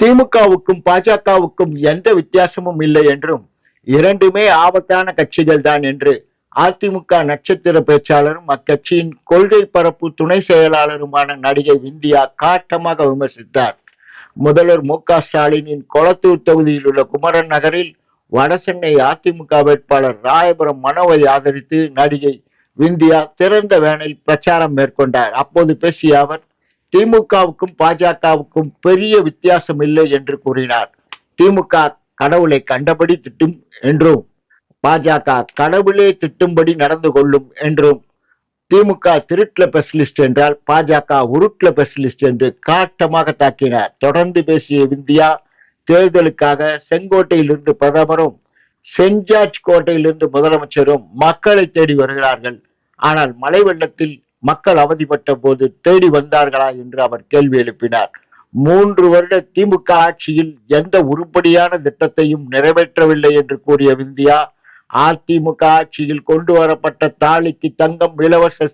திமுகவுக்கும் பாஜகவுக்கும் எந்த வித்தியாசமும் இல்லை என்றும் இரண்டுமே ஆபத்தான கட்சிகள் தான் என்று அதிமுக நட்சத்திர பேச்சாளரும் அக்கட்சியின் கொள்கை பரப்பு துணை செயலாளருமான நடிகை விந்தியா காட்டமாக விமர்சித்தார். முதல்வர் மு க ஸ்டாலினின் கொளத்தூர் தொகுதியில் உள்ள குமரன் நகரில் வடசென்னை அதிமுக வேட்பாளர் ராயபுரம் மனோவை ஆதரித்து நடிகை விந்தியா திறந்த வேனில் பிரச்சாரம் மேற்கொண்டார். அப்போது பேசிய அவர் திமுகவுக்கும் பாஜகவுக்கும் பெரிய வித்தியாசம் இல்லை என்று கூறினார். திமுக கடவுளை கண்டபடி திட்டும் என்றும் பாஜக கடவுளே திட்டும்படி நடந்து கொள்ளும் என்றும் திமுக திருட்ல பெசலிஸ்ட் என்றால் பாஜக உருட்ல பெசலிஸ்ட் என்று காட்டமாக தாக்கினார். தொடர்ந்து பேசிய விந்தியா தேர்தலுக்காக செங்கோட்டையிலிருந்து பிரதமரும் சென்ட் ஜார்ஜ் கோட்டையிலிருந்து முதலமைச்சரும் மக்களை தேடி வருகிறார்கள். ஆனால் மழை வெள்ளத்தில் மக்கள் அவதிப்பட்ட போது தேடி வந்தார்களா என்று அவர் கேள்வி எழுப்பினார். மூன்று வருட திமுக ஆட்சியில் எந்த உருப்படியான திட்டத்தையும் நிறைவேற்றவில்லை என்று கூறிய விந்தியா அதிமுக ஆட்சியில் கொண்டு வரப்பட்ட தாலிக்கு தங்கம் இலவச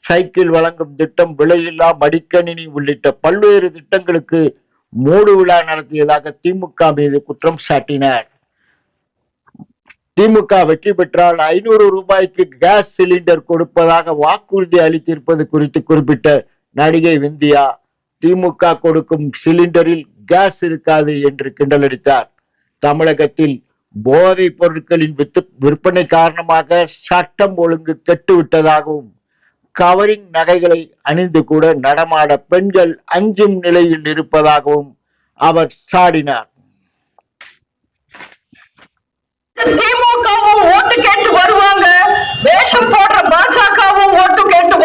சைக்கிள் வழங்கும் திட்டம் விலையில்லா மடிக்கணினி உள்ளிட்ட பல்வேறு திட்டங்களுக்கு மூடு விழா நடத்தியதாக திமுக மீது குற்றம் சாட்டினார். திமுக வெற்றி பெற்றால் ஐநூறு ரூபாய்க்கு கேஸ் சிலிண்டர் கொடுப்பதாக வாக்குறுதி அளித்திருப்பது குறித்து குறிப்பிட்ட நடிகை விந்தியா திமுக கொடுக்கும் சிலிண்டரில் கேஸ் இருக்காது என்று கிண்டலடித்தார். தமிழகத்தில் போதைப் பொருட்களின் வித்து விற்பனை காரணமாக சட்டம் ஒழுங்கு கெட்டுவிட்டதாகவும் கவரிங் நகைகளை அணிந்து கூட நடமாட பெண்கள் அஞ்சும் நிலையில் இருப்பதாகவும் அவர் சாடினார். திமுகவும் ஓட்டு கேட்டு வருவாங்க. வேஷம் போடுற பாஜகவும் ஓட்டு கேட்டு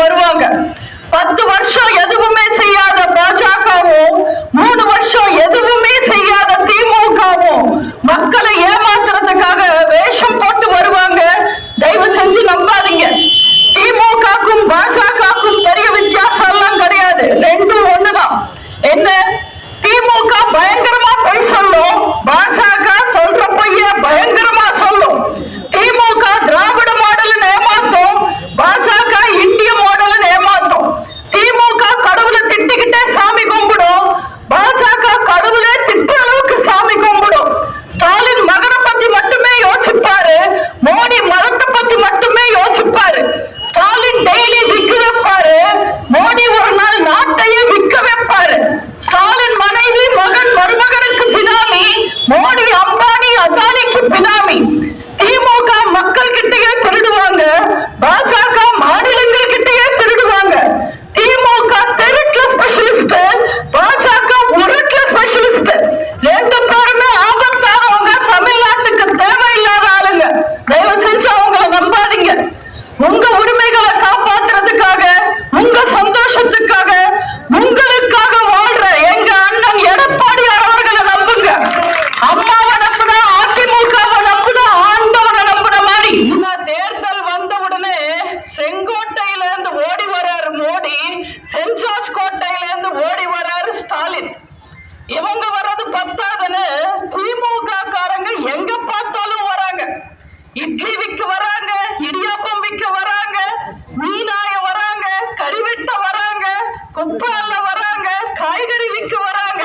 குடும்பத்துக்காக உங்களுக்காக வாழ்ற எங்க அண்ணன் எடப்பாடியார் அவர்களை நம்புங்க. அம்மாவை நம்புனா அதிமுகவை நம்புனா ஆண்டவனை நம்புன மாதிரி. தேர்தல் வந்த உடனே செங்கோட்டையில இருந்து ஓடி வராரு மோடி சென்ட் கோட்டையில இருந்து ஓடி வராரு ஸ்டாலின். இவங்க வர்றது பத்தாதுன்னு திமுக காரங்க எங்க பார்த்தாலும் வராங்க. இட்லி விக்க வராங்க இடியாப்பம் விக்க வராங்க மீனாய வராங்க கறி வெட்ட வராங்க குப்பால வராங்க காய்கறி விக்க வராங்க.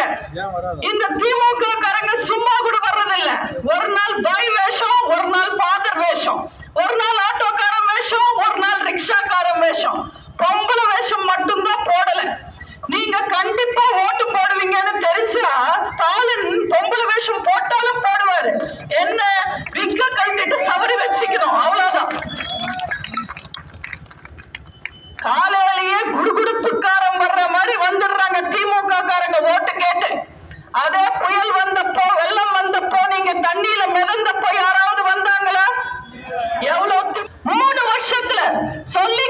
இந்த திமுக காரங்க சும்மா கூட வர்றதில்ல. ஒரு நாள் பாய் வேஷம் ஒரு நாள் ஃபாதர் வேஷம். ஒரு நாள் ஆட்டோக்காரன் வேஷம் ஒரு நாள் ரிக்ஷாக்காரன் வேஷம். பொம்பளை வேஷம் மட்டும்தான் போடல. நீங்க கண்டிப்பா ஓட்டு போடுவீங்கன்னு தெரிஞ்சா ஸ்டாலின் பொம்பளை வேஷம் போட்டாலும் போடுவாரு. என்ன? விக்க கழட்டிட்டு சவரி வச்சுக்கணும் அவ்வளவுதான். வந்தப்போ நீங்க தண்ணியில மிதந்தப்போ யாராவது வந்தாங்களா? எவ்வளவு மூணு வருஷத்துல சொல்லி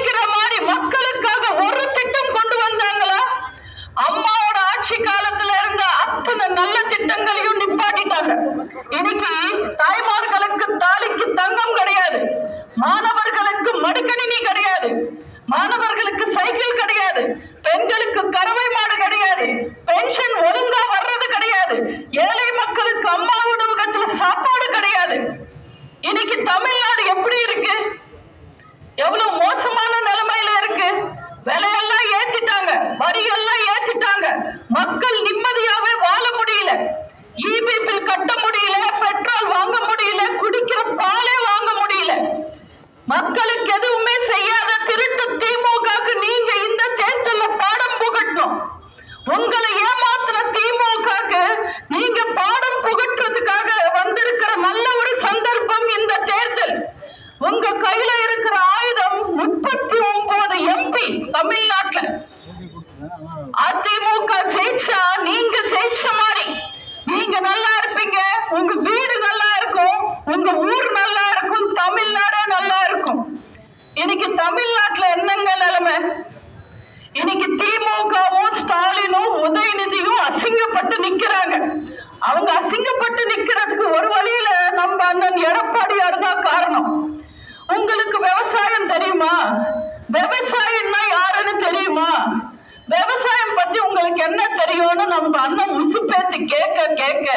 பேச்சு பேத்து கேட்க கேட்க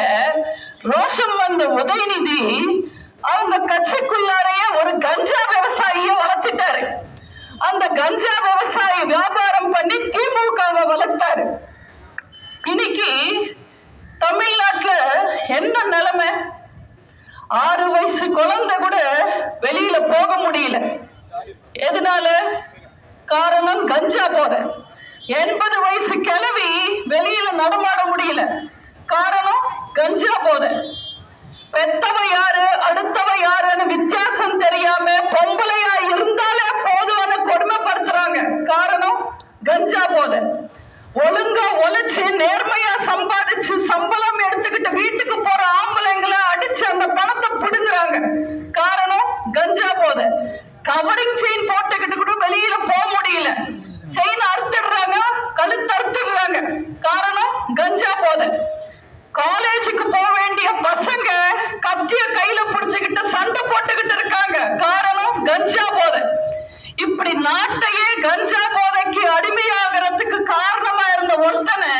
ரோஷம் வந்த உதயநிதி அவங்க கட்சிக்குள்ளாரையே ஒரு கஞ்சா விவசாயிய வளர்த்துட்டாரு. அந்த கஞ்சா விவசாயி வியாபாரம் பண்ணி திமுகவை வளர்த்தாரு. இன்னைக்கு தமிழ்நாட்டுல என்ன நிலைமை? ஆறு வயசு குழந்தை கூட வெளியில போக முடியல. எதனால? காரணம் கஞ்சா போதை. எண்பது வயசு கிளவி வெளியில நடமாட முடியல. காரணம் கஞ்சா போதை. பெத்தவ யாரு அடுத்தவ யாருன்னு வித்தியாசம் தெரியாம பொம்பளையா இருந்தாலே போதும்னு கொடுமைப்படுத்துறாங்க. காரணம் கஞ்சா போதை. ஒழுங்கா உழைச்சு நேர்மையா சம்பாதிச்சு சம்பளம் எடுத்துக்கிட்டு வீட்டுக்கு போற ஆம்பளைங்களை அடிச்சு அந்த பணத்தை பிடுங்குறாங்க. காரணம் கஞ்சா போதை. கவரிங் செயின் போட்டுக்கிட்டு கூட வெளியில போக முடியல. செயின் அறுத்துடுறாங்க கழுத்து அறுத்துடுறாங்க. காரணம் கஞ்சா போதை. காலேஜுக்கு போக வேண்டிய பசங்க கத்திய கையில பிடிச்சுக்கிட்டு சண்டை போட்டுக்கிட்டு இருக்காங்க. காரணம் கஞ்சா போதை. இப்படி நாட்டையே கஞ்சா போதைக்கு அடிமையாகிறதுக்கு காரணமா இருந்த ஒருத்தனை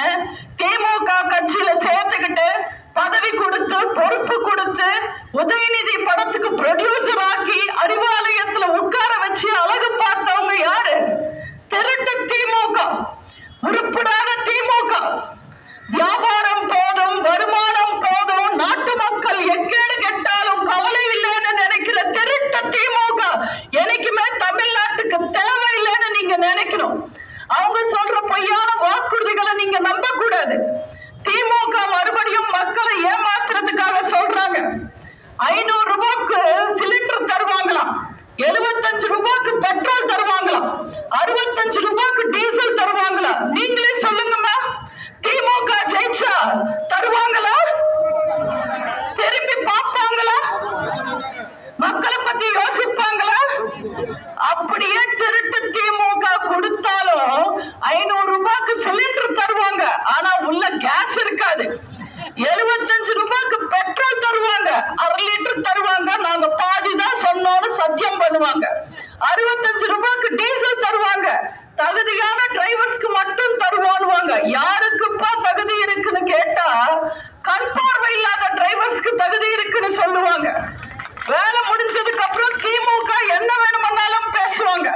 அரை லிட்டர் தருவாங்க. நாங்க பாதி தான் சொன்னோம்னு சத்தியம் பண்ணுவாங்க. அறுபத்தஞ்சு ரூபாய்க்கு டீசல் தருவாங்க. தகுதியான டிரைவர்ஸ்க்கு மட்டும் தருவானுவாங்க யாருக்குப்பா தகுதி இருக்குன்னு கேட்டா கண் பார்வை இல்லாத டிரைவர்ஸ்க்கு தகுதி இருக்குன்னு சொல்லுவாங்க. வேலை முடிஞ்சதுக்கு அப்புறம் திமுக என்ன வேணுமன்னாலும் பேசுவாங்க.